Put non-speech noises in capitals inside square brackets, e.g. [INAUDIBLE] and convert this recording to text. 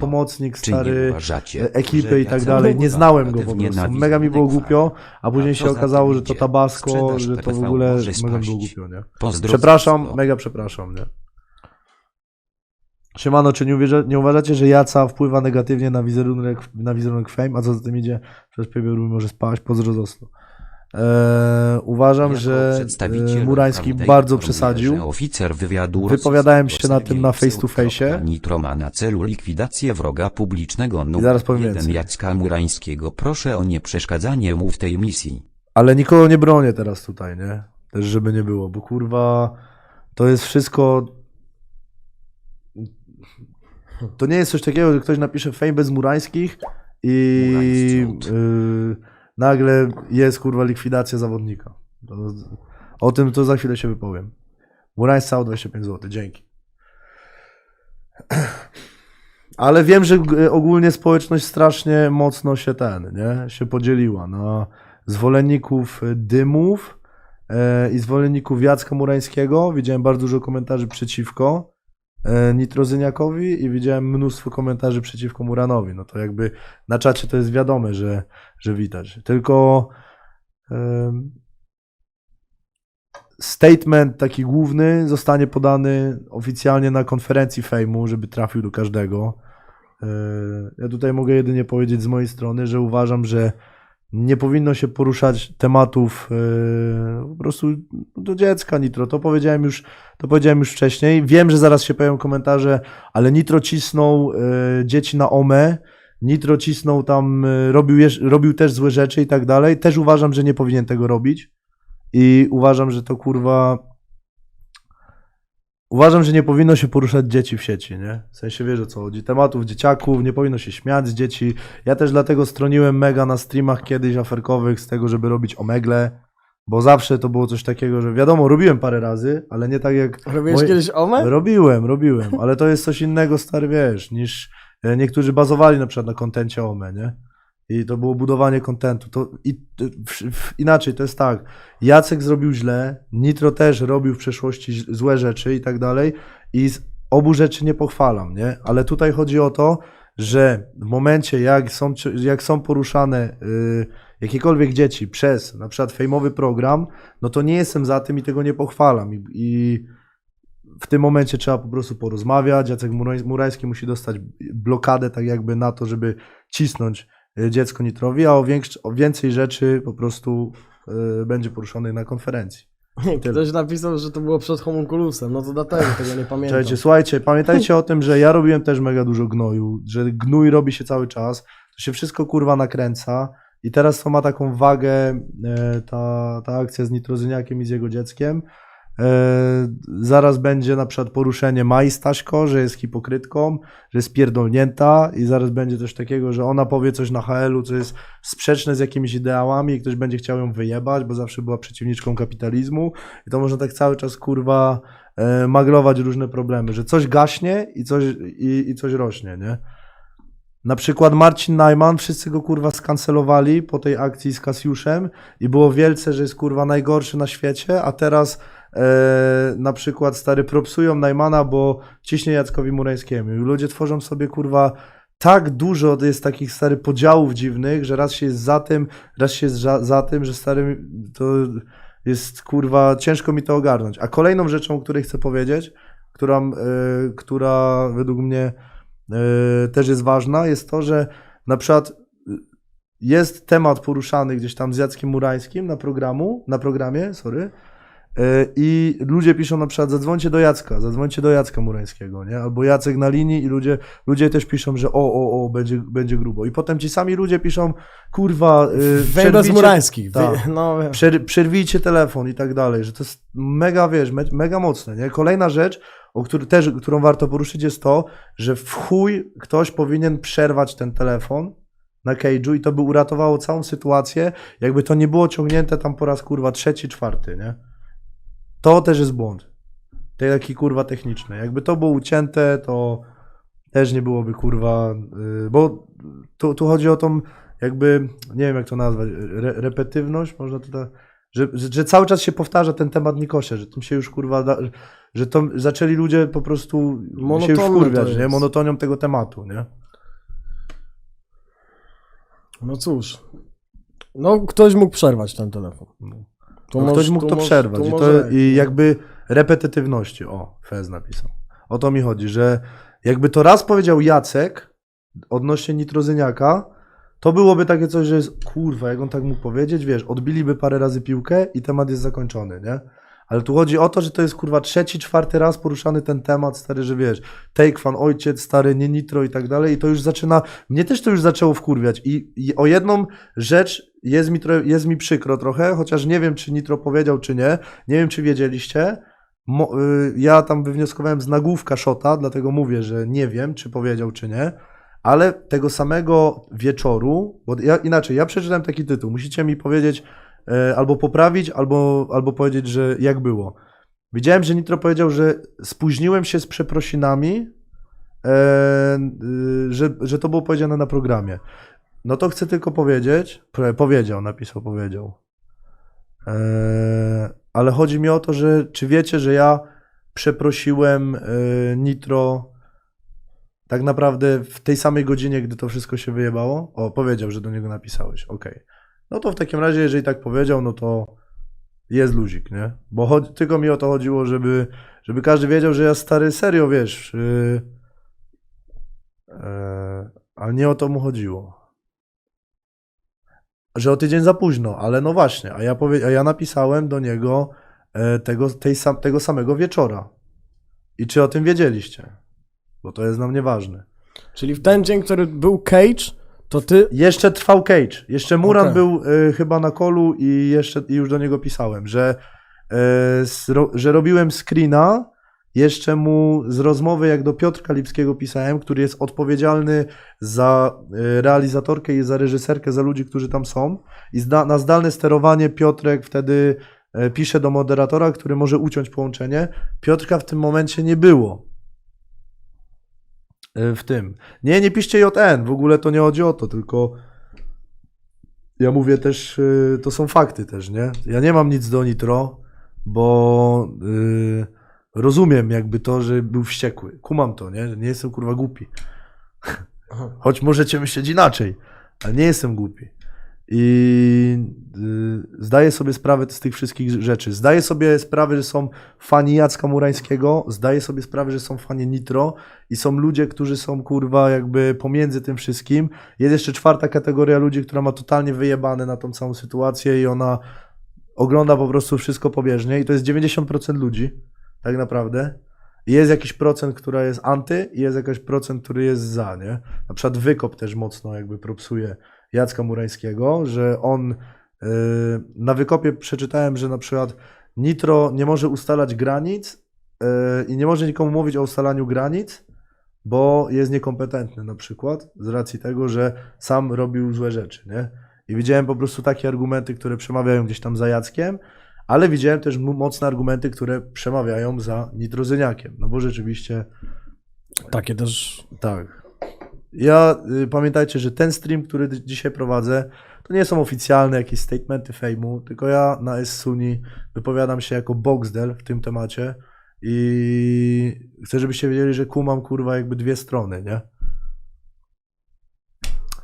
pomocnik, stary, uważacie, e, ekipy i tak dalej. Nie znałem go prostu. na Mega mi było głupio, a później się okazało, że to? Tabasco, że to w ogóle mega było głupio, nie? Przepraszam, mega przepraszam, nie? Siemano, czy nie, uwierza, nie uważacie, że Jaca wpływa negatywnie na wizerunek, na wizerunek Fame, a co za tym idzie, przez PBR może spaść, pozdro został. Eee, uważam, Jako że e, Murański bardzo przesadził. Oficer wywiadu Wypowiadałem się na tym na face to face. Nitro ma na celu likwidację wroga publicznego I zaraz powiem jeden więcej. Jacka Murańskiego. Proszę o nieprzeszkadzanie mu w tej misji. Ale nikogo nie bronię teraz tutaj, nie? Też żeby nie było, bo kurwa to jest wszystko. To nie jest coś takiego, że ktoś napisze fame bez murańskich i Murański nagle jest kurwa likwidacja zawodnika. O tym to za chwilę się wypowiem. Murański cały 25 zł, dzięki. [CLEARS THROAT] Ale wiem, że g- ogólnie społeczność strasznie mocno się ten, nie? Się podzieliła na zwolenników y, dymów e, i zwolenników Jacka Murańskiego. Widziałem bardzo dużo komentarzy przeciwko e, Nitrozyniakowi i widziałem mnóstwo komentarzy przeciwko Muranowi. No to jakby na czacie to jest wiadome, że, że widać. Tylko em, statement taki główny zostanie podany oficjalnie na konferencji fejmu, żeby trafił do każdego. E, Ja tutaj mogę jedynie powiedzieć z mojej strony, że uważam, że nie powinno się poruszać tematów e, po prostu do dziecka Nitro. To powiedziałem już, to powiedziałem już wcześniej. Wiem, że zaraz się pojawią komentarze, ale Nitro cisnął e, dzieci na OME. Nitro cisnął tam, e, robił, jeż- robił też złe rzeczy i tak dalej. Też uważam, że nie powinien tego robić. I uważam, że to kurwa. Uważam, że nie powinno się poruszać dzieci w sieci, nie? W sensie wiesz o co chodzi. Tematów dzieciaków, nie powinno się śmiać z dzieci. Ja też dlatego stroniłem mega na streamach kiedyś aferkowych z tego, żeby robić omegle, bo zawsze to było coś takiego, że wiadomo, robiłem parę razy, ale nie tak jak. Robiłeś Moje- kiedyś omę? Robiłem, robiłem, ale to jest coś innego, stary, wiesz, niż e, niektórzy bazowali na przykład na kontencie OME, nie? I to było budowanie kontentu. To i, inaczej, to jest tak. Jacek zrobił źle, Nitro też robił w przeszłości złe rzeczy i tak dalej. I obu rzeczy nie pochwalam, nie? Ale tutaj chodzi o to, że w momencie, jak są, jak są poruszane y, jakiekolwiek dzieci przez na przykład fejmowy program, no to nie jestem za tym i tego nie pochwalam. I, i w tym momencie trzeba po prostu porozmawiać. Jacek Murań- Murański musi dostać blokadę tak jakby na to, żeby cisnąć dziecko Nitrowi, a o, większ- o więcej rzeczy po prostu y, będzie poruszonych na konferencji. [LAUGHS] Ktoś napisał, że to było przed homunculusem, no to dlatego tego nie pamiętam. Słuchajcie, słuchajcie, pamiętajcie o tym, że ja robiłem też mega dużo gnoju, że gnój robi się cały czas, to się wszystko kurwa nakręca i teraz to ma taką wagę e, ta, ta akcja z Nitrozyniakiem i z jego dzieckiem. E, zaraz będzie na przykład poruszenie Mai Staśko, że jest hipokrytką, że jest pierdolnięta i zaraz będzie coś takiego, że ona powie coś na HL-u, co jest sprzeczne z jakimiś ideałami i ktoś będzie chciał ją wyjebać, bo zawsze była przeciwniczką kapitalizmu i to można tak cały czas kurwa e, maglować różne problemy, że coś gaśnie i coś, i, i coś rośnie, nie? Na przykład Marcin Najman, wszyscy go kurwa skancelowali po tej akcji z Kasiuszem i było wielce, że jest kurwa najgorszy na świecie, a teraz na przykład stary propsują Najmana, bo ciśnie Jackowi Murańskiemu ludzie tworzą sobie kurwa tak dużo jest takich stary podziałów dziwnych, że raz się jest za tym, raz się jest za, za tym, że stary to jest kurwa ciężko mi to ogarnąć. A kolejną rzeczą, o której chcę powiedzieć, która, e, która według mnie e, też jest ważna, jest to, że na przykład e, jest temat poruszany gdzieś tam z Jackiem Murańskim na programu, na programie, sorry, e, i ludzie piszą na przykład zadzwońcie do Jacka, zadzwońcie do Jacka Murańskiego, nie? Albo Jacek na linii i ludzie, ludzie też piszą, że o, o, o, będzie, będzie grubo. I potem ci sami ludzie piszą, kurwa, Murańskich. Tak. Wy- No. Przer, przerwijcie telefon i tak dalej, że to jest mega, wiesz, me, mega mocne, nie? Kolejna rzecz, o który, też, którą warto poruszyć jest to, że w chuj ktoś powinien przerwać ten telefon na cage'u i to by uratowało całą sytuację, jakby to nie było ciągnięte tam po raz, kurwa, trzeci, czwarty, nie? To też jest błąd. To taki, kurwa, techniczny. Jakby to było ucięte, to też nie byłoby, kurwa, yy, bo tu, tu chodzi o tą, jakby, nie wiem jak to nazwać, re, repetywność, można to tak, że, że, cały czas się powtarza ten temat Nikosia, że tym się już kurwa, da, że to zaczęli ludzie po prostu się już wkurwiać, nie? Monotonią tego tematu, nie? No cóż. No, ktoś mógł przerwać ten telefon. Tu No, ktoś mógł to przerwać. I, to, I jakby repetytywności. O, Fez napisał. O to mi chodzi, że jakby to raz powiedział Jacek odnośnie nitrozyniaka, to byłoby takie coś, że jest, kurwa, jak on tak mógł powiedzieć, wiesz, odbiliby parę razy piłkę i temat jest zakończony, nie? Ale tu chodzi o to, że to jest kurwa trzeci, czwarty raz poruszany ten temat, stary, że wiesz, take fan, ojciec, stary, nie nitro i tak dalej. I to już zaczyna, mnie też to już zaczęło wkurwiać. I, i o jedną rzecz jest mi, jest mi przykro trochę, chociaż nie wiem, czy nitro powiedział, czy nie, nie wiem, czy wiedzieliście, Mo, y, ja tam wywnioskowałem z nagłówka Shota, dlatego mówię, że nie wiem, czy powiedział, czy nie, ale tego samego wieczoru, bo ja, inaczej, ja przeczytałem taki tytuł, musicie mi powiedzieć, albo poprawić, albo, albo powiedzieć, że jak było. Widziałem, że Nitro powiedział, że spóźniłem się z przeprosinami, e, y, że, że to było powiedziane na programie. No to chcę tylko powiedzieć, powiedział, napisał, powiedział. E, ale chodzi mi o to, że czy wiecie, że ja przeprosiłem e, Nitro tak naprawdę w tej samej godzinie, gdy to wszystko się wyjebało? O, powiedział, że do niego napisałeś. Okej. No to w takim razie, jeżeli tak powiedział, no to jest luzik, nie? Bo chodzi, tylko mi o to chodziło, żeby, żeby każdy wiedział, że ja stary serio, wiesz, yy, yy, ale nie o to mu chodziło. Że o tydzień za późno, ale no właśnie, a ja, powie, a ja napisałem do niego e, tego, tej sam, tego samego wieczora. I czy o tym wiedzieliście? Bo to jest dla mnie ważne. Czyli w ten dzień, który był Cage, to ty... Jeszcze trwał Cage. Jeszcze Muran Okej. był y, chyba na kolu i jeszcze i już do niego pisałem, że, y, że robiłem screena jeszcze mu z rozmowy, jak do Piotrka Lipskiego pisałem, który jest odpowiedzialny za y, realizatorkę i za reżyserkę, za ludzi, którzy tam są. I zda, na zdalne sterowanie Piotrek wtedy y, pisze do moderatora, który może uciąć połączenie. Piotrka w tym momencie nie było. Y, W tym. Nie, nie piszcie JN, w ogóle to nie chodzi o to, tylko ja mówię też, y, to są fakty też, nie? Ja nie mam nic do Nitro, bo y, rozumiem jakby to, że był wściekły. Kumam to, nie? Że Nie jestem kurwa głupi. Choć możecie myśleć inaczej, ale nie jestem głupi. I y, zdaję sobie sprawę z tych wszystkich rzeczy. Zdaję sobie sprawę, że są fani Jacka Murańskiego, zdaję sobie sprawę, że są fani Nitro i są ludzie, którzy są kurwa jakby pomiędzy tym wszystkim. Jest jeszcze czwarta kategoria ludzi, która ma totalnie wyjebane na tą całą sytuację i ona ogląda po prostu wszystko pobieżnie i to jest 90% ludzi, tak naprawdę. Jest jakiś procent, która jest anty i jest jakiś procent, który jest za, nie? Na przykład Wykop też mocno jakby propsuje Jacka Murańskiego, że on yy, na Wykopie przeczytałem, że na przykład Nitro nie może ustalać granic yy, i nie może nikomu mówić o ustalaniu granic, bo jest niekompetentny na przykład z racji tego, że sam robił złe rzeczy, nie? I widziałem po prostu takie argumenty, które przemawiają gdzieś tam za Jackiem, ale widziałem też mocne argumenty, które przemawiają za Nitrozyniakiem, no bo rzeczywiście Takie też... tak. Ja y, pamiętajcie, że ten stream, który dzisiaj prowadzę, to nie są oficjalne jakieś statementy fejmu, tylko ja na S-Suni wypowiadam się jako Boxdel w tym temacie i chcę, żebyście wiedzieli, że kumam kurwa jakby dwie strony, nie?